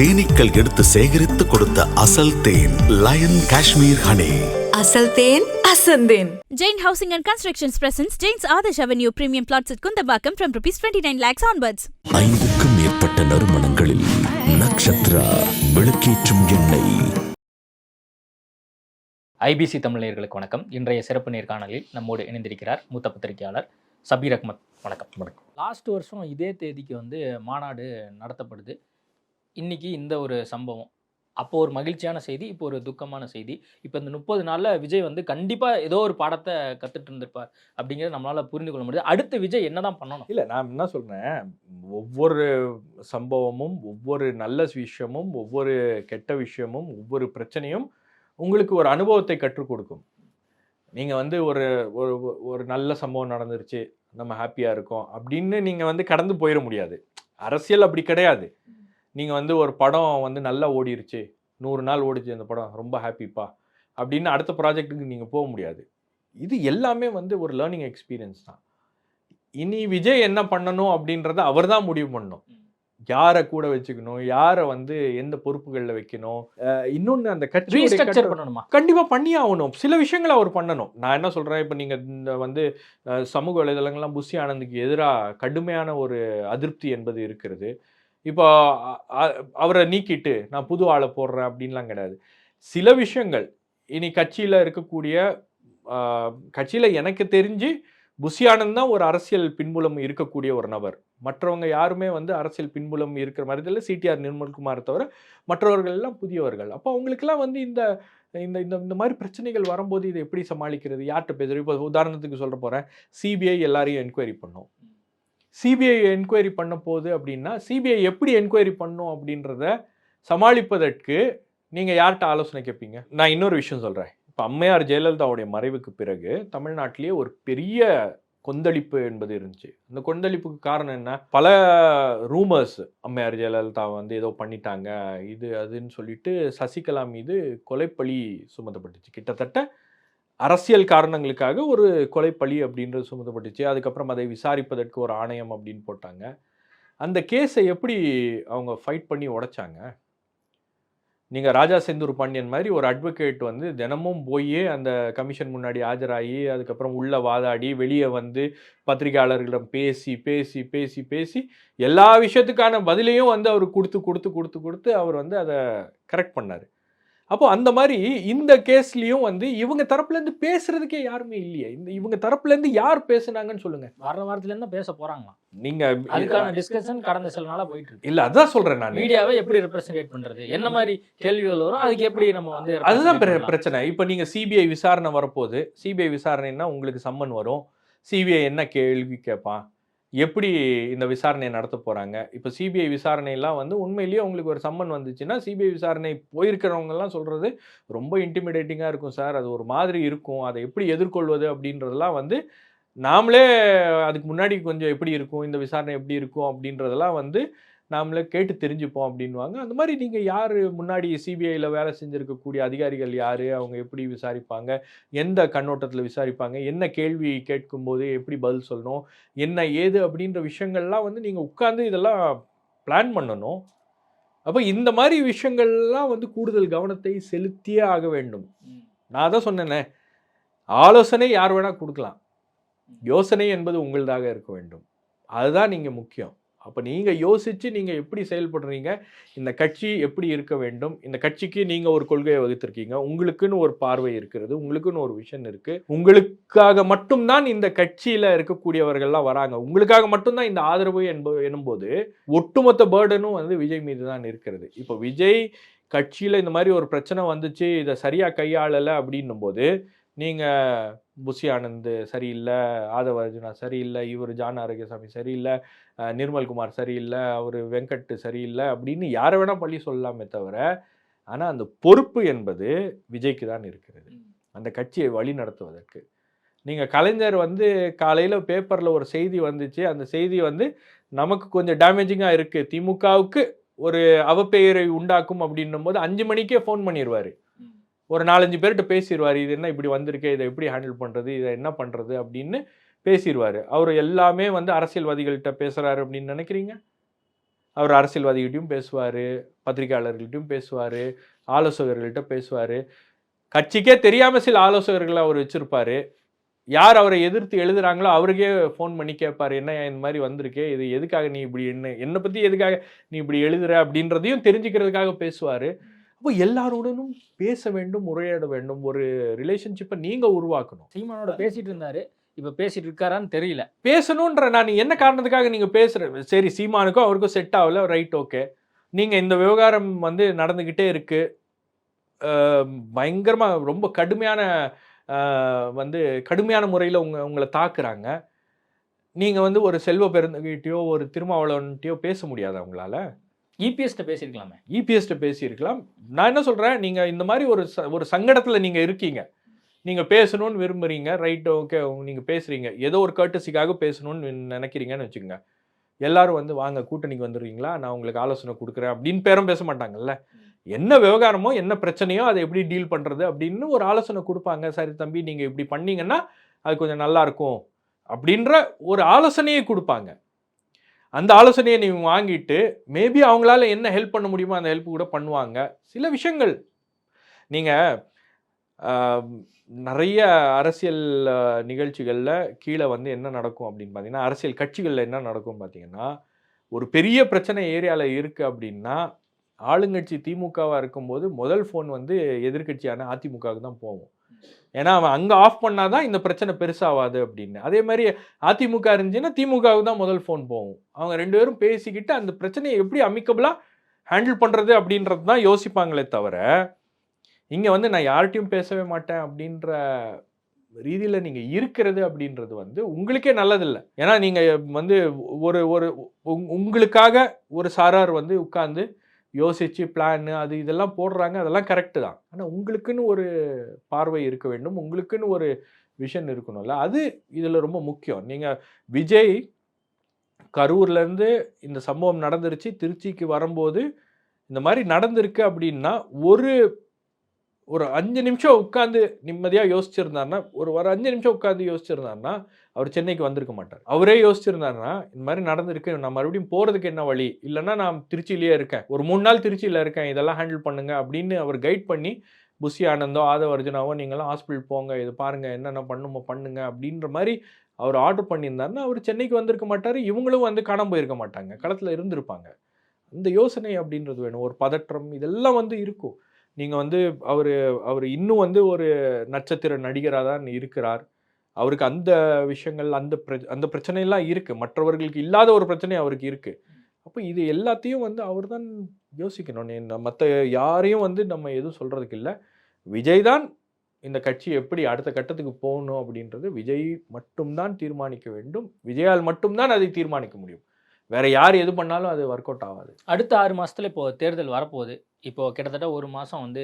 தேனீக்கள் எடுத்து சேகரித்து கொடுத்த அசல் தேன் லயன் காஷ்மீர் ஹனி. அசல் தேன் அசந்தேன் Jain Housing and Constructions presents Jain's Adarsh Avenue premium plots at Kundabakam from rupees 29 lakhs onwards. ஐந்துக்கும் மேற்பட்ட நறுமணங்களில் நக்ஷத்ரா விளக்கேற்றும் எண்ணெய். ஐபிசி தமிழர்களுக்கு வணக்கம். இன்றைய சிறப்பு நேர்காணலில் நம்மோடு இணைந்திருக்கிறார் மூத்த பத்திரிகையாளர் சபீர் அஹ்மத் வணக்கம். வணக்கம் லாஸ்ட் வருஷம் இதே தேதிக்கு வந்து மாநாடு நடத்தப்படுது. இன்னைக்கு இந்த ஒரு சம்பவம். அப்போ ஒரு மகிழ்ச்சியான செய்தி இப்போ ஒரு துக்கமான செய்தி. இப்போ இந்த முப்பது நாளில் விஜய் வந்து கண்டிப்பாக ஏதோ ஒரு பாடத்தை கற்றுட்டு இருந்திருப்பார் அப்படிங்கிறத நம்மளால் புரிந்து கொள்ள முடியுது. அடுத்து விஜய் என்ன தான் பண்ணணும்? இல்லை நான் என்ன சொல்கிறேன் ஒவ்வொரு சம்பவமும் ஒவ்வொரு நல்ல விஷயமும் ஒவ்வொரு கெட்ட விஷயமும் ஒவ்வொரு பிரச்சனையும் உங்களுக்கு ஒரு அனுபவத்தை கற்றுக் கொடுக்கும். நீங்கள் வந்து ஒரு ஒரு ஒரு நல்ல சம்பவம் நடந்துருச்சு நம்ம ஹாப்பியாக இருக்கோம் அப்படின்னு நீங்கள் வந்து கடந்து போயிட முடியாது. அரசியல் அப்படி கிடையாது. நீங்கள் வந்து ஒரு படம் வந்து நல்லா ஓடிருச்சு நூறு நாள் ஓடிச்சு அந்த படம் ரொம்ப ஹாப்பிப்பா அப்படின்னு அடுத்த ப்ராஜெக்ட்டுக்கு நீங்கள் போக முடியாது. இது எல்லாமே வந்து ஒரு லேர்னிங் எக்ஸ்பீரியன்ஸ் தான். இனி விஜய் என்ன பண்ணணும் அப்படின்றத அவர் தான் முடிவு பண்ணணும். யாரை கூட வச்சுக்கணும் யாரை வந்து எந்த பொறுப்புகளில் வைக்கணும் அஹ் இன்னொன்னு அந்த கட்சி பண்ணணுமா? கண்டிப்பா பண்ணி ஆகணும். சில விஷயங்களை அவர் பண்ணணும். நான் என்ன சொல்றேன் இப்போ நீங்க இந்த வந்து சமூக வலைதளங்கள்லாம் புஷி ஆனந்துக்கு எதிராக கடுமையான ஒரு அதிருப்தி என்பது இருக்கிறது. இப்போ அவரை நீக்கிட்டு நான் புது ஆளை போடுறேன் அப்படின்லாம் கிடையாது. சில விஷயங்கள் இனி கட்சியில் இருக்கக்கூடிய கட்சியில் எனக்கு தெரிஞ்சு புஷியானந்த் தான் ஒரு அரசியல் பின்புலம் இருக்கக்கூடிய ஒரு நபர். மற்றவங்க யாருமே வந்து அரசியல் பின்புலம் இருக்கிற மாதிரி இல்லை சிடிஆர் நிர்மல்குமார் தவிர மற்றவர்கள் எல்லாம் புதியவர்கள். அப்போ அவங்களுக்கெல்லாம் வந்து இந்த இந்த இந்த இந்த மாதிரி பிரச்சனைகள் வரும்போது இதை எப்படி சமாளிக்கிறது? யார்கிட்ட பேசுறது? இப்போ உதாரணத்துக்கு சொல்ல போகிறேன் சிபிஐ எல்லாரையும் என்கொயரி பண்ணும். சிபிஐ என்கொயரி பண்ண போகுது அப்படின்னா சிபிஐ எப்படி என்கொயரி பண்ணும் அப்படின்றத சமாளிப்பதற்கு நீங்கள் யார்கிட்ட ஆலோசனை கேட்பீங்க நான் இன்னொரு விஷயம் சொல்கிறேன் இப்போ அம்மையார் ஜெயலலிதாவுடைய மறைவுக்கு பிறகு தமிழ்நாட்டிலேயே ஒரு பெரிய கொந்தளிப்பு என்பது இருந்துச்சு. அந்த கொந்தளிப்புக்கு காரணம் என்ன? பல ரூமர்ஸ் அம்மையார் ஜெயலலிதா வந்து ஏதோ பண்ணிட்டாங்க இது அதுன்னு சொல்லிட்டு சசிகலா மீது கொலைப்பழி சுமத்தப்பட்டுச்சு. கிட்டத்தட்ட அரசியல் காரணங்களுக்காக ஒரு கொலைப்பழி அப்படின்றது சுமத்தப்பட்டுச்சு. அதுக்கப்புறம் அதை விசாரிப்பதற்கு ஒரு ஆணையம் அப்படின்னு போட்டாங்க. அந்த கேஸை எப்படி அவங்க ஃபைட் பண்ணி உடைச்சாங்க? நீங்கள் ராஜா செந்தூர் பாண்டியன் மாதிரி ஒரு அட்வொகேட் வந்து தினமும் போய் அந்த கமிஷன் முன்னாடி ஆஜராகி அதுக்கப்புறம் உள்ள வாதாடி வெளியே வந்து பத்திரிகையாளர்களிடம் பேசி பேசி பேசி பேசி எல்லா விஷயத்துக்கான பதிலையும் வந்து அவர் கொடுத்து கொடுத்து கொடுத்து கொடுத்து அவர் வந்து அதை கரெக்ட் பண்ணார். அப்போ அந்த மாதிரி இந்த கேஸ்லேயும் வந்து இவங்க தரப்புலேருந்து பேசுறதுக்கே யாருமே இல்லையே. இந்த இவங்க தரப்புலேருந்து யார் பேசுனாங்கன்னு சொல்லுங்க. வர வாரத்துல இருந்து பேச போறாங்களாம். நீங்கள் அதுக்கான டிஸ்கஷன் கடந்த சில நாளா போயிட்டு இருக்கு. இல்லை அதான் சொல்கிறேன் நான். மீடியாவை எப்படி ரெப்ரசன்டேட் பண்றது? என்ன மாதிரி கேள்விகள் வரும்? அதுக்கு எப்படி நம்ம வந்து அதுதான்? பிரச்சனை. இப்போ நீங்க சிபிஐ விசாரணை வரப்போகுது. சிபிஐ விசாரணைன்னா உங்களுக்கு சம்மன் வரும். சிபிஐ என்ன கேள்வி கேட்பான்? எப்படி இந்த விசாரணையை நடத்த போகிறாங்க இப்போ சிபிஐ விசாரணையெல்லாம் வந்து உண்மையிலேயே உங்களுக்கு ஒரு சம்மன் வந்துச்சுன்னா சிபிஐ விசாரணை போயிருக்கிறவங்கெல்லாம் சொல்கிறது ரொம்ப இன்டிமிடேட்டிங்காக இருக்கும் சார். அது ஒரு மாதிரி இருக்கும். அதை எப்படி எதிர்கொள்வது அப்படின்றதெல்லாம் வந்து நாமளே அதுக்கு முன்னாடி கொஞ்சம் எப்படி இருக்கும்? இந்த விசாரணை எப்படி இருக்கும்? அப்படின்றதெல்லாம் வந்து நாமளே கேட்டு தெரிஞ்சுப்போம் அப்படின்வாங்க அந்த மாதிரி நீங்கள் யார்? முன்னாடி சிபிஐயில் வேலை செஞ்சுருக்கக்கூடிய அதிகாரிகள் யார்? அவங்க எப்படி விசாரிப்பாங்க? எந்த கண்ணோட்டத்தில் விசாரிப்பாங்க? என்ன கேள்வி கேட்கும்போது எப்படி பதில் சொல்லணும்? என்ன ஏது அப்படின்ற விஷயங்கள்லாம் வந்து நீங்கள் உட்கார்ந்து இதெல்லாம் பிளான் பண்ணணும். அப்போ இந்த மாதிரி விஷயங்கள்லாம் வந்து கூடுதல் கவனத்தை செலுத்தியே ஆக வேண்டும். நான் தான் சொன்னேனே. ஆலோசனை யார் வேணால் கொடுக்கலாம். யோசனை என்பது உங்களதாக இருக்க வேண்டும். அதுதான் நீங்கள் முக்கியம். அப்போ நீங்கள் யோசித்து நீங்கள் எப்படி செயல்படுறீங்க? இந்த கட்சி எப்படி இருக்க வேண்டும்? இந்த கட்சிக்கு நீங்கள் ஒரு கொள்கையை வகுத்திருக்கீங்க. உங்களுக்குன்னு ஒரு பார்வை இருக்கிறது. உங்களுக்குன்னு ஒரு விஷன் இருக்குது உங்களுக்காக மட்டும்தான் இந்த கட்சியில் இருக்கக்கூடியவர்கள்லாம் வராங்க. உங்களுக்காக மட்டும்தான் இந்த ஆதரவு என்பது எனும்போது ஒட்டுமொத்த பேர்டனும் வந்து விஜய் மீது தான் இருக்கிறது. இப்போ விஜய் கட்சியில் இந்த மாதிரி ஒரு பிரச்சனை வந்துச்சு இதை சரியாக கையாளலை அப்படின்னும் போது நீங்கள் புஷி ஆனந்த் சரியில்லை ஆதவ அர்ஜுனா சரியில்லை இவர் ஜான் ஆரோக்கியசாமி சரியில்லை நிர்மல்குமார் சரியில்லை அவர் வெங்கட் சரியில்லை அப்படின்னு யாரை வேணால் பள்ளி சொல்லலாமே தவிர ஆனால் அந்த பொறுப்பு என்பது விஜய்க்கு தான் இருக்கிறது. அந்த கட்சியை வழி நடத்துவதற்கு. நீங்கள் கலைஞர் வந்து காலையில் பேப்பரில் ஒரு செய்தி வந்துச்சு. அந்த செய்தி வந்து நமக்கு கொஞ்சம் டேமேஜிங்காக இருக்குது திமுகவுக்கு ஒரு அவப்பெயரை உண்டாக்கும் அப்படின்னும் போது அஞ்சு மணிக்கே ஃபோன் பண்ணிடுவார் ஒரு நாலஞ்சு பேர்கிட்ட பேசிடுவார் இது என்ன இப்படி வந்திருக்கு இதை எப்படி ஹேண்டில் பண்ணுறது இதை என்ன பண்ணுறது அப்படின்னு பேசிடுவார் அவர் எல்லாமே வந்து அரசியல்வாதிகள்கிட்ட பேசுகிறாரு அப்படின்னு நினைக்கிறீங்க? அவர் அரசியல்வாதிகிட்டையும் பேசுவார் பத்திரிகையாளர்கள்ட்டையும் பேசுவார் ஆலோசகர்கள்கிட்ட பேசுவார். கட்சிக்கே தெரியாமல் சில ஆலோசகர்களை அவர் வச்சுருப்பார். யார் அவரை எதிர்த்து எழுதுறாங்களோ அவருக்கே ஃபோன் பண்ணி கேட்பார் என்ன இந்த மாதிரி வந்திருக்கே? இது எதுக்காக நீ இப்படி என்ன என்னை பற்றி எதுக்காக நீ இப்படி எழுதுற? அப்படின்றதையும் தெரிஞ்சுக்கிறதுக்காக பேசுவார். அப்போ எல்லாருடனும் பேச வேண்டும் உரையாட வேண்டும். ஒரு ரிலேஷன்ஷிப்பை நீங்கள் உருவாக்கணும். சீமானோட பேசிட்டு இருந்தாரு. இப்போ பேசிட்டு இருக்காரான்னு தெரியல. பேசணுன்ற நான் என்ன காரணத்துக்காக நீங்கள் பேசுகிற சரி சீமானுக்கும் அவருக்கும் செட் ஆகல. ரைட் ஓகே நீங்கள் இந்த விவகாரம் வந்து நடந்துக்கிட்டே இருக்கு. பயங்கரமாக ரொம்ப கடுமையான வந்து கடுமையான முறையில் உங்க உங்களை தாக்குறாங்க. நீங்கள் வந்து ஒரு செல்வ பெருந்தகிட்டையோ ஒரு திருமாவளவன்கிட்டயோ பேச முடியாது அவங்களால இபிஎஸ்ட்ட பேசியிருக்கலாமே. இபிஎஸ்ட்ட பேசியிருக்கலாம். நான் என்ன சொல்கிறேன் நீங்கள் இந்த மாதிரி ஒரு ச ஒரு சங்கடத்தில் நீங்கள் இருக்கீங்க. நீங்கள் பேசணும்னு விரும்புறீங்க. ரைட் ஓகே நீங்கள் பேசுகிறீங்க ஏதோ ஒரு கர்ட்டசிக்காக பேசணும்னு நினைக்கிறீங்கன்னு வச்சுக்கோங்க. எல்லாரும் வந்து வாங்க கூட்டணிக்கு வந்துடுறீங்களா? நான் உங்களுக்கு ஆலோசனை கொடுக்குறேன். அப்படின்னு பேரும் பேச மாட்டாங்கல்ல. என்ன விவகாரமோ என்ன பிரச்சனையோ அதை எப்படி டீல் பண்ணுறது அப்படின்னு ஒரு ஆலோசனை கொடுப்பாங்க. சரி தம்பி நீங்கள் இப்படி பண்ணீங்கன்னா அது கொஞ்சம் நல்லாயிருக்கும் அப்படின்ற ஒரு ஆலோசனையை கொடுப்பாங்க. அந்த ஆலோசனையை நீங்கள் வாங்கிட்டு மேபி அவங்களால என்ன ஹெல்ப் பண்ண முடியுமோ அந்த ஹெல்ப் கூட பண்ணுவாங்க. சில விஷயங்கள். நீங்கள் நிறைய அரசியல் நிகழ்ச்சிகளில் கீழே வந்து என்ன நடக்கும் அப்படின்னு பார்த்தீங்கன்னா அரசியல் கட்சிகளில் என்ன நடக்கும் பார்த்தீங்கன்னா ஒரு பெரிய பிரச்சனை ஏரியாவில் இருக்குது அப்படின்னா ஆளுங்கட்சி திமுகவாக இருக்கும்போது முதல் ஃபோன் வந்து எதிர்க்கட்சியான அதிமுகவுக்கு தான் போகும். ஏன்னா அவன் அங்கே ஆஃப் பண்ணாதான் இந்த பிரச்சனை பெருசாகாது அப்படின்னு. அதே மாதிரி அதிமுக இருந்துச்சுன்னா திமுகவுக்கு தான் முதல் ஃபோன் போகும். அவங்க ரெண்டு பேரும் பேசிக்கிட்டு அந்த பிரச்சனையை எப்படி அமிக்கபிளாக ஹேண்டில் பண்ணுறது அப்படின்றது தான் யோசிப்பாங்களே தவிர இங்கே வந்து நான் யார்கிட்டையும் பேசவே மாட்டேன் அப்படின்ற ரீதியில் நீங்கள் இருக்கிறது அப்படின்றது வந்து உங்களுக்கே நல்லதில்லை. ஏன்னா நீங்கள் வந்து ஒரு ஒரு உங்- உங்களுக்காக ஒரு சாரார் வந்து உட்கார்ந்து யோசித்து பிளான் அது இதெல்லாம் போடுறாங்க. அதெல்லாம் கரெக்டு தான். ஆனால் உங்களுக்குன்னு ஒரு பார்வை இருக்க வேண்டும். உங்களுக்குன்னு ஒரு விஷன் இருக்கணும்ல. அது இதில் ரொம்ப முக்கியம். நீங்கள் விஜய் கரூர்லேருந்து இந்த சம்பவம் நடந்துருச்சு. திருச்சிக்கு வரும்போது இந்த மாதிரி நடந்திருக்கு அப்படின்னா ஒரு ஒரு அஞ்சு நிமிஷம் உட்காந்து நிம்மதியாக யோசிச்சிருந்தாருன்னா ஒரு ஒரு அஞ்சு நிமிஷம் உட்காந்து யோசிச்சிருந்தாருன்னா அவர் சென்னைக்கு வந்திருக்க மாட்டார். அவரே யோசிச்சிருந்தாருன்னா இந்த மாதிரி நடந்திருக்கு நான் மறுபடியும் போகிறதுக்கு என்ன வழி? இல்லைன்னா நான் திருச்சியிலேயே இருக்கேன். ஒரு மூணு நாள் திருச்சியில் இருக்கேன் இதெல்லாம் ஹேண்டில் பண்ணுங்க அப்படின்னு அவர் கைட் பண்ணி புஷி ஆனந்தோ ஆதவ அர்ஜுனாவோ நீங்களாம் ஹாஸ்பிட்டல் போங்க இது பாருங்க என்னென்ன பண்ணுமோ பண்ணுங்க அப்படின்ற மாதிரி அவர் ஆர்டர் பண்ணியிருந்தாருன்னா அவர் சென்னைக்கு வந்திருக்க மாட்டார். இவங்களும் வந்து காணாம போயிருக்க மாட்டாங்க. களத்தில் இருந்திருப்பாங்க. அந்த யோசனை அப்படின்றது வேணும். ஒரு பதற்றம் இதெல்லாம் வந்து இருக்கும். நீங்கள் வந்து அவர் அவர் இன்னும் வந்து ஒரு நட்சத்திர நடிகராக தான் இருக்கிறார். அவருக்கு அந்த விஷயங்கள் அந்த பிர அந்த பிரச்சனையெல்லாம் இருக்குது மற்றவர்களுக்கு இல்லாத ஒரு பிரச்சனை அவருக்கு இருக்குது அப்போ இது எல்லாத்தையும் வந்து அவர் தான் யோசிக்கணும். மற்ற யாரையும் வந்து நம்ம எதுவும் சொல்கிறதுக்கு இல்லை. விஜய் தான் இந்த கட்சி எப்படி அடுத்த கட்டத்துக்கு போகணும் அப்படின்றது விஜய் மட்டும்தான் தீர்மானிக்க வேண்டும். விஜயால் மட்டும்தான் அதை தீர்மானிக்க முடியும். வேற யார் எது பண்ணாலும் அது ஒர்க் அவுட் ஆகாது. அடுத்த ஆறு மாசத்துல இப்போ தேர்தல் வரப்போகுது. இப்போ கிட்டத்தட்ட ஒரு மாசம் வந்து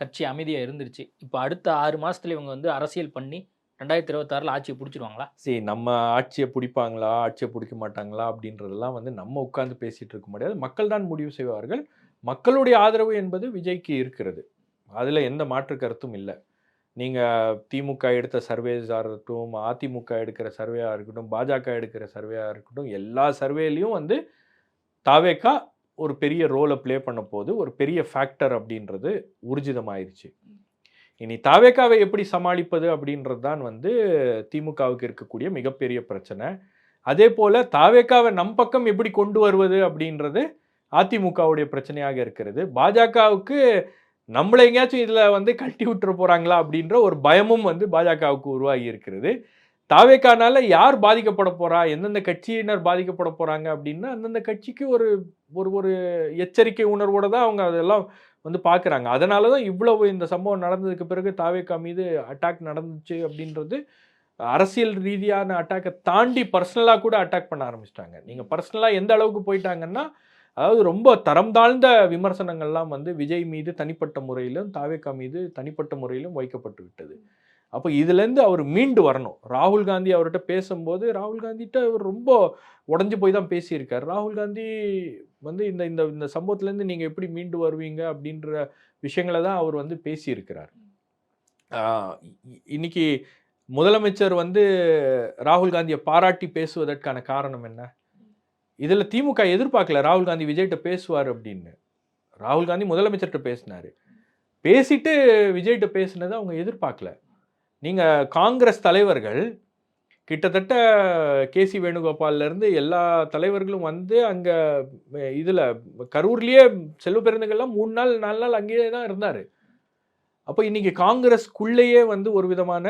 கட்சி அமைதியா இருந்துருச்சு. இப்போ அடுத்த ஆறு மாசத்துல இவங்க வந்து அரசியல் பண்ணி ரெண்டாயிரத்தி இருபத்தாறுல ஆட்சியை பிடிச்சிருவாங்களா? சரி நம்ம ஆட்சியை பிடிப்பாங்களா? ஆட்சியை பிடிக்க மாட்டாங்களா? அப்படின்றதெல்லாம் வந்து நம்ம உட்கார்ந்து பேசிட்டு இருக்க முடியாது. மக்கள் தான் முடிவு செய்வார்கள். மக்களுடைய ஆதரவு என்பது விஜய்க்கு இருக்கிறது. அதில் எந்த மாற்று கருத்தும் இல்லை. நீங்கள் திமுக எடுத்த சர்வேஸாக இருக்கட்டும் அதிமுக எடுக்கிற சர்வேயாக இருக்கட்டும் பாஜக எடுக்கிற சர்வேயாக இருக்கட்டும் எல்லா சர்வேலையும் வந்து தாவேக்கா ஒரு பெரிய ரோலை ப்ளே பண்ண போது ஒரு பெரிய ஃபேக்டர் அப்படின்றது ஊர்ஜிதமாயிருச்சு இனி தாவேக்காவை எப்படி சமாளிப்பது அப்படின்றது தான் வந்து திமுகவுக்கு இருக்கக்கூடிய மிகப்பெரிய பிரச்சனை. அதே போல் தாவேக்காவை நம் பக்கம் எப்படி கொண்டு வருவது அப்படின்றது அதிமுகவுடைய பிரச்சனையாக இருக்கிறது. பாஜகவுக்கு நம்மளை எங்கேயாச்சும் இதில் வந்து கட்டி விட்டுற போகிறாங்களா அப்படின்ற ஒரு பயமும் வந்து பாஜகவுக்கு உருவாகி இருக்கிறது. தாவேக்கானால யார் பாதிக்கப்பட போகிறா எந்தெந்த கட்சியினர் பாதிக்கப்பட போகிறாங்க அப்படின்னா அந்தந்த கட்சிக்கு ஒரு ஒரு ஒரு எச்சரிக்கை உணர்வோடு தான் அவங்க அதெல்லாம் வந்து பார்க்குறாங்க அதனால தான் இவ்வளவு இந்த சம்பவம் நடந்ததுக்கு பிறகு தாவேக்கா மீது அட்டாக் நடந்துச்சு அப்படின்றது அரசியல் ரீதியான அட்டாக்கை தாண்டி பர்சனலாக கூட அட்டாக் பண்ண ஆரம்பிச்சிட்டாங்க. நீங்கள் பர்சனலாக எந்த அளவுக்கு போயிட்டாங்கன்னா அதாவது ரொம்ப தரம் தாழ்ந்த விமர்சனங்கள்லாம் வந்து விஜய் மீது தனிப்பட்ட முறையிலும் தாவேக்கா மீது தனிப்பட்ட முறையிலும் வைக்கப்பட்டு விட்டது. அப்போ இதுலேருந்து அவர் மீண்டு வரணும். ராகுல் காந்தி அவர்கிட்ட பேசும்போது ராகுல் காந்திகிட்ட அவர் ரொம்ப உடஞ்சி போய் தான் பேசியிருக்கார். ராகுல் காந்தி வந்து இந்த இந்த இந்த சம்பவத்துலேருந்து நீங்கள் எப்படி மீண்டு வருவீங்க அப்படின்ற விஷயங்களை தான் அவர் வந்து பேசியிருக்கிறார். இன்னைக்கு முதலமைச்சர் வந்து ராகுல் காந்தியை பாராட்டி பேசுவதற்கான காரணம் என்ன? இதில் திமுக எதிர்பார்க்கல ராகுல் காந்தி விஜய்கிட்ட பேசுவார் அப்படின்னு. ராகுல் காந்தி முதலமைச்சர்கிட்ட பேசினார். பேசிட்டு விஜய்கிட்ட பேசினதை அவங்க எதிர்பார்க்கல. நீங்கள் காங்கிரஸ் தலைவர்கள் கிட்டத்தட்ட கேசி வேணுகோபால்ல இருந்து எல்லா தலைவர்களும் வந்து அங்கே இதில் கரூர்லேயே செல்வ பெருந்தகள்லாம் மூணு நாள் நாலு நாள் அங்கேயே தான் இருந்தார். அப்போ இன்றைக்கி காங்கிரஸ்க்குள்ளேயே வந்து ஒரு விதமான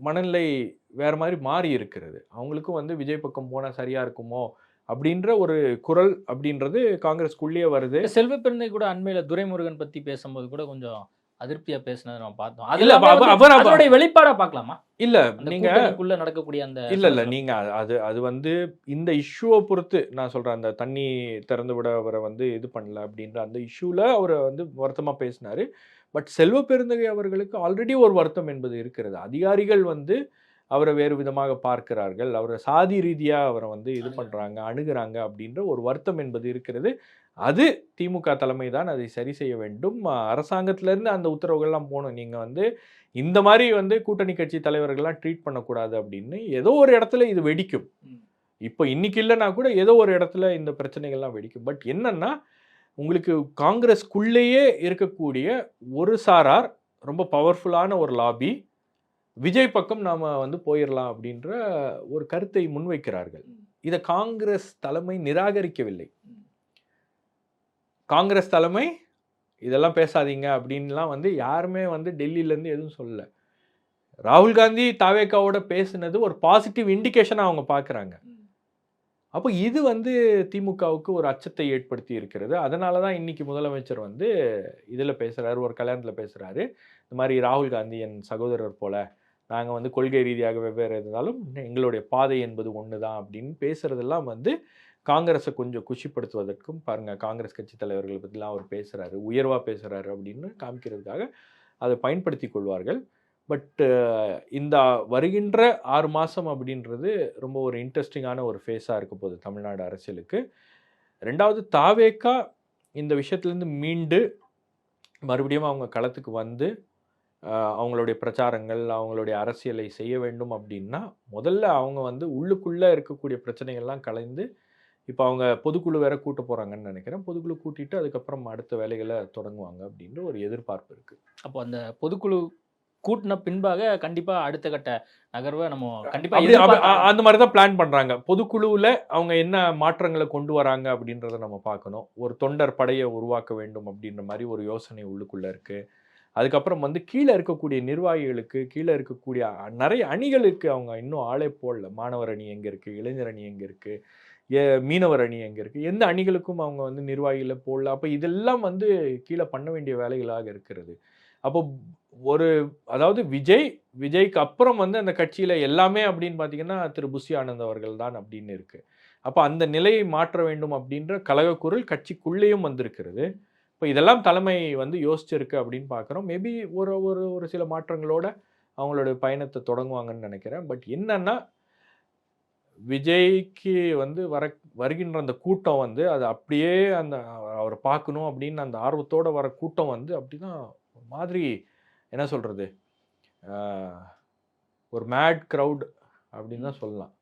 மனநிலை வேறு மாதிரி மாறி இருக்கிறது. அவங்களுக்கும் வந்து விஜய் பக்கம் போனால் சரியாக இருக்குமோ அப்படின்ற ஒரு குரல் அப்படின்றது காங்கிரஸ்க்குள்ளேயே வருது. செல்வ பெருந்தை கூட அண்மையில் துரைமுருகன் பற்றி பேசும்போது கூட கொஞ்சம் அதிருப்தியா பேசினதை நம்ம பார்த்தோம். அதுல அப்ப அவர் அப்ப- அதனுடைய வெளிப்பாடா பார்க்கலாமா? இல்ல நீங்க நடக்கக்கூடிய அந்த இல்ல இல்ல நீங்க அது அது வந்து இந்த இஷ்யூவை பொறுத்து நான் சொல்றேன். அந்த தண்ணி திறந்து விட அவரை வந்து இது பண்ணல அப்படின்ற அந்த இஷ்யூல அவரை வந்து வருத்தமா பேசினாரு. பட் செல்வ பெருந்தகை அவர்களுக்கு ஆல்ரெடி ஒரு வருத்தம் என்பது இருக்கிறது. அதிகாரிகள் வந்து அவரை வேறு விதமாக பார்க்கிறார்கள். அவரை சாதி ரீதியா அவரை வந்து இது பண்றாங்க அணுகுறாங்க அப்படின்ற ஒரு வருத்தம் என்பது இருக்கிறது. அது திமுக தலைமை தான் அதை சரி செய்ய வேண்டும். அரசாங்கத்திலிருந்து அந்த உத்தரவுகள்லாம் போகணும் நீங்க வந்து இந்த மாதிரி வந்து கூட்டணி கட்சி தலைவர்கள்லாம் ட்ரீட் பண்ணக்கூடாது அப்படின்னு ஏதோ ஒரு இடத்துல இது வெடிக்கும். இப்போ இன்னைக்கு இல்லைன்னா கூட ஏதோ ஒரு இடத்துல இந்த பிரச்சனைகள்லாம் வெடிக்கும். பட் என்னன்னா உங்களுக்கு காங்கிரஸ்க்குள்ளேயே இருக்கக்கூடிய ஒரு சாரார் ரொம்ப பவர்ஃபுல்லான ஒரு லாபி விஜய் பக்கம் நாம வந்து போயிடலாம் அப்படின்ற ஒரு கருத்தை முன்வைக்கிறார்கள். இதை காங்கிரஸ் தலைமை நிராகரிக்கவில்லை. காங்கிரஸ் தலைமை இதெல்லாம் பேசாதீங்க அப்படின்லாம் வந்து யாருமே வந்து டெல்லியிலேருந்து எதுவும் சொல்லலை. ராகுல் காந்தி தாவேக்காவோட பேசுனது ஒரு பாசிட்டிவ் இண்டிகேஷனாக அவங்க பார்க்குறாங்க அப்போ இது வந்து திமுகவுக்கு ஒரு அச்சத்தை ஏற்படுத்தி இருக்கிறது. அதனால தான் இன்றைக்கி முதலமைச்சர் வந்து இதில் பேசுகிறாரு ஒரு கல்யாணத்தில் பேசுகிறாரு இந்த மாதிரி ராகுல் காந்தி என் சகோதரர் போல் நாங்கள் வந்து கொள்கை ரீதியாக வெவ்வேறு இருந்தாலும் எங்களுடைய பாதை என்பது ஒன்று தான் அப்படின்னு பேசுகிறதெல்லாம் வந்து காங்கிரஸை கொஞ்சம் குஷிப்படுத்துவதற்கும் பாருங்க காங்கிரஸ் கட்சி தலைவர்களை பற்றிலாம் அவர் பேசுகிறாரு உயர்வாக பேசுகிறாரு அப்படின்னு காமிக்கிறதுக்காக அதை பயன்படுத்தி கொள்வார்கள். பட் இந்த வருகின்ற ஆறு மாதம் அப்படின்றது ரொம்ப ஒரு இன்ட்ரெஸ்டிங்கான ஒரு ஃபேஸாக இருக்க போகுது தமிழ்நாடு அரசியலுக்கு. ரெண்டாவது தாவேக்கா இந்த விஷயத்துலேருந்து மீண்டு மறுபடியும் அவங்க களத்துக்கு வந்து அவங்களுடைய பிரச்சாரங்கள் அவங்களுடைய அரசியலை செய்ய வேண்டும் அப்படின்னா முதல்ல அவங்க வந்து உள்ளுக்குள்ளே இருக்கக்கூடிய பிரச்சனைகள்லாம் கலைந்து இப்போ அவங்க பொதுக்குழு வேற கூட்ட போகிறாங்கன்னு நினைக்கிறேன். பொதுக்குழு கூட்டிட்டு அதுக்கப்புறம் அடுத்த வேலைகளை தொடங்குவாங்க அப்படின்ற ஒரு எதிர்பார்ப்பு இருக்குது அப்போ அந்த பொதுக்குழு கூட்டின பின்பாக கண்டிப்பா அடுத்த கட்ட நகர்வை நம்ம கண்டிப்பா அப்படி அப்ப- எதிர்பார்க்கலாம். அ- அந்த மாதிரி தான் பிளான் பண்றாங்க. பொதுக்குழுவில் அவங்க என்ன மாற்றங்களை கொண்டு வராங்க அப்படின்றத நம்ம பார்க்கணும். ஒரு தொண்டர் படையை உருவாக்க வேண்டும் அப்படின்ற மாதிரி ஒரு யோசனை உள்ளுக்குள்ள இருக்கு. அதுக்கப்புறம் வந்து கீழே இருக்கக்கூடிய நிர்வாகிகளுக்கு கீழே இருக்கக்கூடிய நிறைய அணிகளுக்கு அவங்க இன்னும் ஆளே போடல. மாணவர் அணி எங்க இருக்கு? இளைஞர் அணி எங்க இருக்கு? ஏ- மீனவர் அணி அங்கே இருக்குது எந்த அணிகளுக்கும் அவங்க வந்து நிர்வாகியில் போடல. அப்போ இதெல்லாம் வந்து கீழே பண்ண வேண்டிய வேலைகளாக இருக்கிறது. அப்போ ஒரு அதாவது விஜய் விஜய்க்கு அப்புறம் வந்து அந்த கட்சியில் எல்லாமே அப்படின்னு பார்த்தீங்கன்னா திரு. புஷி ஆனந்த் அவர்கள் தான் அப்படின்னு இருக்குது அப்போ அந்த நிலையை மாற்ற வேண்டும் அப்படின்ற கழகக்குரல் கட்சிக்குள்ளேயும் வந்திருக்கிறது. இப்போ இதெல்லாம் தலைமை வந்து யோசிச்சிருக்கு அப்படின்னு பார்க்குறோம் மேபி ஒரு ஒரு ஒரு சில மாற்றங்களோட அவங்களோட பயணத்தை தொடங்குவாங்கன்னு நினைக்கிறேன். பட் என்னன்னா விஜய்க்கு வந்து வர வருகின்ற அந்த கூட்டம் வந்து அது அப்படியே அந்த அவரை பார்க்கணும் அப்படின்னு அந்த ஆர்வத்தோட வர கூட்டம் வந்து அப்படிதான் ஒரு மாதிரி என்ன சொல்கிறது ஒரு மேட் க்ரௌட் அப்படின்னு தான் சொல்லலாம்.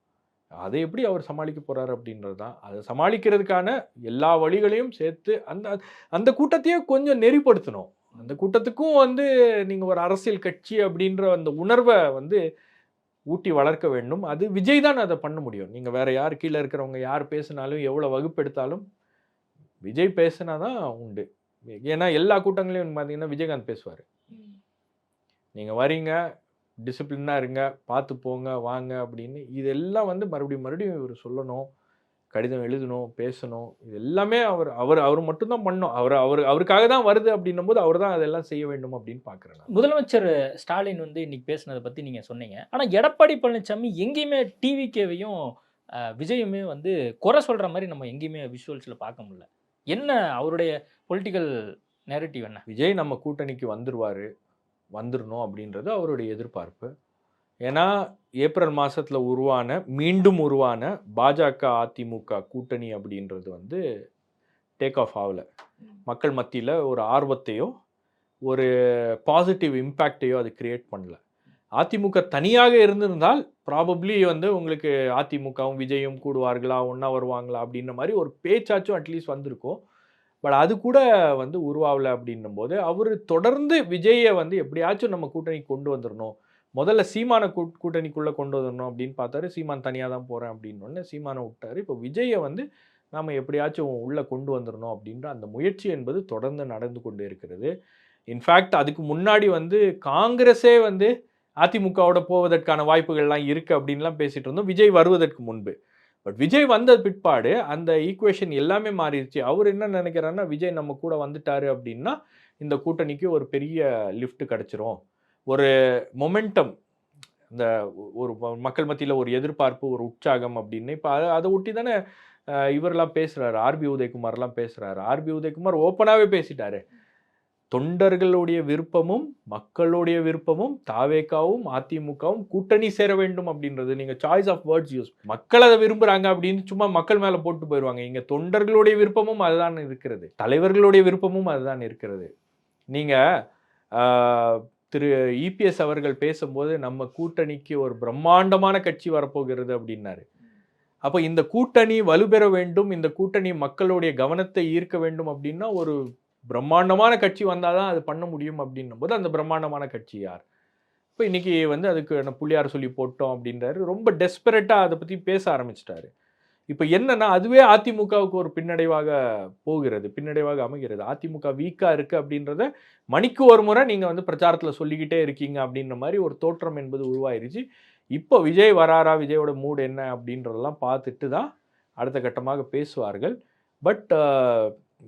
அதை எப்படி அவர் சமாளிக்க போகிறார் அப்படின்றது தான். அதை சமாளிக்கிறதுக்கான எல்லா வழிகளையும் சேர்த்து அந்த அந்த கூட்டத்தையே கொஞ்சம் நெறிப்படுத்தணும். அந்த கூட்டத்துக்கும் வந்து நீங்கள் ஒரு அரசியல் கட்சி அப்படின்ற அந்த உணர்வை வந்து ஊட்டி வளர்க்க வேண்டும். அது விஜய் தான் அதை பண்ண முடியும். நீங்கள் வேறு யார் கீழே இருக்கிறவங்க யார் பேசினாலும் எவ்வளோ வகுப்பெடுத்தாலும் விஜய் பேசினா தான் உண்டு. ஏன்னா எல்லா கூட்டங்களையும் பார்த்தீங்கன்னா விஜயகாந்த் பேசுவார். நீங்கள் வரீங்க டிசிப்ளினாக இருங்க பார்த்து போங்க வாங்க அப்படின்னு இதெல்லாம் வந்து மறுபடியும் மறுபடியும் இவர் சொல்லணும். கடிதம் எழுதணும் பேசணும் இது எல்லாமே அவர் அவர் அவர் மட்டும்தான் பண்ணணும். அவர் அவர் அவருக்காக தான் வருது அப்படின்னும் போது அவர் தான் அதெல்லாம் செய்ய வேண்டும் அப்படின்னு பார்க்குறேன் நான். முதலமைச்சர் ஸ்டாலின் வந்து இன்னைக்கு பேசுனதை பத்தி நீங்க சொன்னீங்க. ஆனா எடப்பாடி பழனிசாமி எங்கேயுமே டிவிகேவையும் விஜயுமே வந்து குறை சொல்ற மாதிரி நம்ம எங்கேயுமே விஷுவல்ஸ்ல பார்க்க முடியல. என்ன அவருடைய பொலிட்டிக்கல் நேரட்டிவ் என்ன? விஜய் நம்ம கூட்டணிக்கு வந்துருவார் வந்துடணும் அப்படின்றது அவருடைய எதிர்பார்ப்பு. ஏன்னா ஏப்ரல் மாசத்துல உருவான மீண்டும் உருவான பாஜக அதிமுக கூட்டணி அப்படின்றது வந்து டேக் ஆஃப் ஆகல. மக்கள் மத்தியில் ஒரு ஆர்வத்தையோ ஒரு பாசிட்டிவ் இம்பேக்டையோ அது கிரியேட் பண்ணல. அதிமுக தனியாக இருந்திருந்தால் ப்ராபப்ளி வந்து உங்களுக்கு அதிமுகவும் விஜயும் கூடுவார்களா ஒன்றா வருவாங்களா அப்படின்ற மாதிரி ஒரு பேச்சாச்சும் அட்லீஸ்ட் வந்திருக்கும். பட் அது கூட வந்து உருவாகல அப்படின்னும் போது அவர் தொடர்ந்து விஜயை வந்து எப்படியாச்சும் நம்ம கூட்டணிக்கு கொண்டு வந்துடணும் முதல்ல சீமான கூ கூட்டணிக்குள்ளே கொண்டு வந்துடணும் அப்படின்னு பார்த்தாரு. சீமான் தனியாக தான் போகிறேன் அப்படின்னு சீமானை விட்டார். இப்போ விஜயை வந்து நாம் எப்படியாச்சும் உள்ளே கொண்டு வந்துடணும் அப்படின்ற அந்த முயற்சி என்பது தொடர்ந்து நடந்து கொண்டு இருக்கிறது. இன்ஃபேக்ட் அதுக்கு முன்னாடி வந்து காங்கிரஸே வந்து அதிமுகவோட போவதற்கான வாய்ப்புகள்லாம் இருக்குது அப்படின்லாம் பேசிட்டு இருந்தோம். விஜய் வருவதற்கு முன்பு. பட் விஜய் வந்த பிற்பாடு அந்த ஈக்குவேஷன் எல்லாமே மாறிடுச்சு. அவர் என்ன நினைக்கிறாருன்னா விஜய் நம்ம கூட வந்துட்டாரு அப்படின்னா இந்த கூட்டணிக்கு ஒரு பெரிய லிஃப்ட் கிடச்சிரும். ஒரு மொமெண்டம் இந்த ஒரு மக்கள் மத்தியில் ஒரு எதிர்பார்ப்பு ஒரு உற்சாகம் அப்படின்னு இப்போ அதை அதை ஒட்டி தானே இவரெல்லாம் பேசுகிறாரு ஆர்பி உதயகுமார்லாம் பேசுகிறாரு ஆர்பி உதயகுமார் ஓப்பனாகவே பேசிட்டாரு. தொண்டர்களுடைய விருப்பமும் மக்களுடைய விருப்பமும் தாவேக்காவும் அதிமுகவும் கூட்டணி சேர வேண்டும் அப்படின்றது. நீங்கள் சாய்ஸ் ஆஃப் வேர்ட்ஸ் யூஸ் மக்கள் அதை விரும்புகிறாங்க அப்படின்னு சும்மா மக்கள் மேலே போட்டு போயிடுவாங்க. இங்கே தொண்டர்களுடைய விருப்பமும் அதுதான் இருக்கிறது. தலைவர்களுடைய விருப்பமும் அதுதான் இருக்கிறது. நீங்கள் திரு இபிஎஸ் அவர்கள் பேசும்போது நம்ம கூட்டணிக்கு ஒரு பிரம்மாண்டமான கட்சி வரப்போகிறது அப்படின்னாரு. அப்போ இந்த கூட்டணி வலுப்பெற வேண்டும் இந்த கூட்டணி மக்களுடைய கவனத்தை ஈர்க்க வேண்டும் அப்படின்னா ஒரு பிரம்மாண்டமான கட்சி வந்தால் தான் அது பண்ண முடியும் அப்படின்னும் போது அந்த பிரம்மாண்டமான கட்சி யார்? இப்போ இன்னைக்கு வந்து அதுக்கு புள்ளியார் சொல்லி போட்டோம் அப்படின்றாரு. ரொம்ப டெஸ்பரேட்டாக அதை பற்றி பேச ஆரம்பிச்சிட்டாரு. இப்போ என்னன்னா அதுவே அதிமுகவுக்கு ஒரு பின்னடைவாக போகிறது பின்னடைவாக அமைகிறது. அதிமுக வீக்காக இருக்குது அப்படின்றத மணிக்கு ஒரு முறை நீங்கள் வந்து பிரச்சாரத்தில் சொல்லிக்கிட்டே இருக்கீங்க அப்படின்ற மாதிரி ஒரு தோற்றம் என்பது உருவாயிருச்சு. இப்போ விஜய் வராரா விஜயோட மூடு என்ன அப்படின்றதெல்லாம் பார்த்துட்டு தான் அடுத்த கட்டமாக பேசுவார்கள். பட்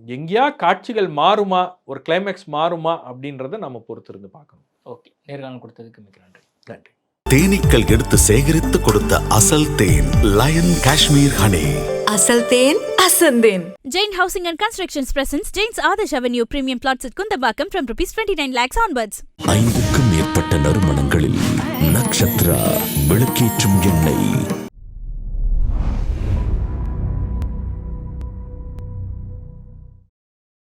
எங்கேயா காட்சிகள் மாறுமா ஒரு கிளைமேக்ஸ் மாறுமா அப்படின்றத நம்ம பொறுத்திருந்து பார்க்கணும். ஓகே. நேர்காணல் கொடுத்ததுக்கு மிக்க நன்றி. நன்றி. தேனீக்கள் எடுத்து சேகரித்து கொடுத்த அசல் தேன் லயன் காஷ்மீர் ஹனி அசல் தேன் அசந்தேன் Jain Housing and Constructions presents Jain's Adarsh Avenue premium plots at Kundabakam from rupees 29 lakhs onwards. ஐந்துக்கும் மேற்பட்ட நறுமணங்களில் நக்ஷத்ரா விளக்கேற்றும் எண்ணெய்